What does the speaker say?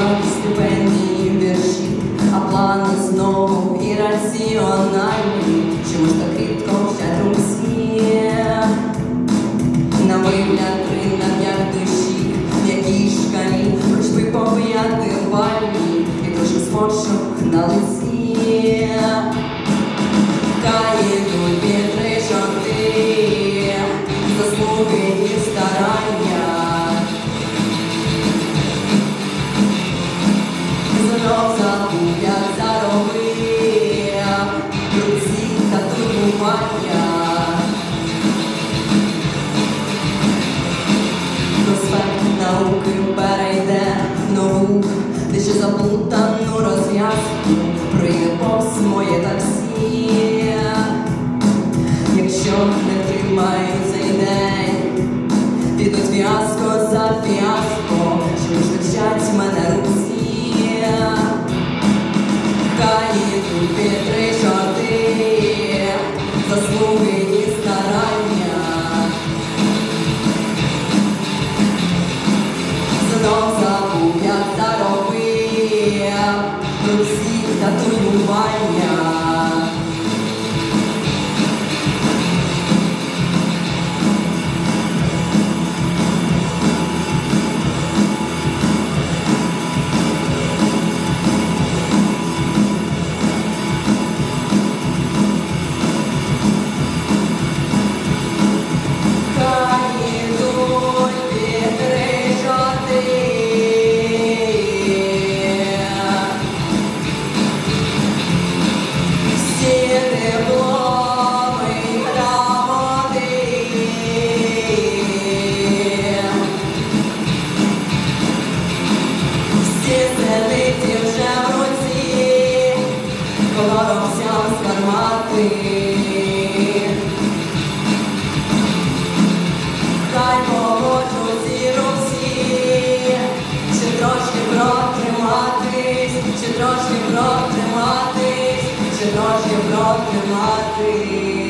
мільйон стипендій віршів, а планы знову ірраціональні. Чому ж так рідко щедру сміх? На вигляд рынок як душі, в якій шкалі, хоч би пов'яти вальні, як на лиці. руки перейде в нову, Тече заплутану розв'язку, прийде повз моє таксі, якщо не втримаю цей день, підуть в'язко за фіаско, що ж держать мене руці, хай підтрича. Протриматись, чи трошки